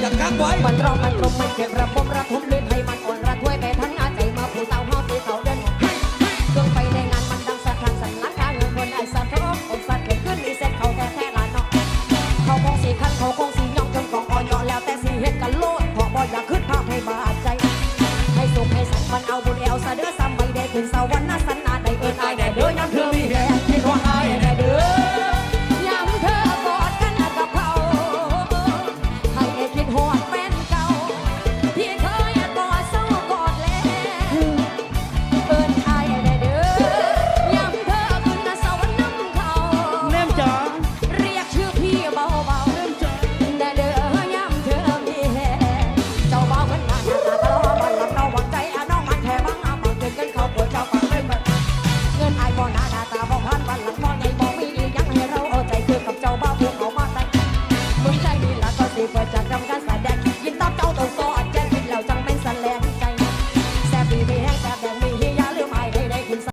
อย่ากักไว้มันร้องมันลมมันเก็บระบมระทมด้วยไทยมันอ่อนระถ้วยไปทั้งอาใจมาผู้สาห้ฮาตีเขาเดินเครื่องไปในงานมันดังสะพานสั่นลังกาเงินคนไอ้สะท้องอกสัตว์เกิดขึ้นมีเส้นเขาแท้แท้ลานนอกเขาคงสี่ขั้นเขาคงสีย่องจนกองอ่อนยอแล้วแต่สี่เหตุกันโลดขอบ่อยากขึ้นภาพให้บาดใจ ให้สุขให้สันมันเอาบุญเอวสะเด้อซ้ำไม่ได้ขึ้นสวรรค์นะสันนาได้เอิญอายได้เด้อย้ำ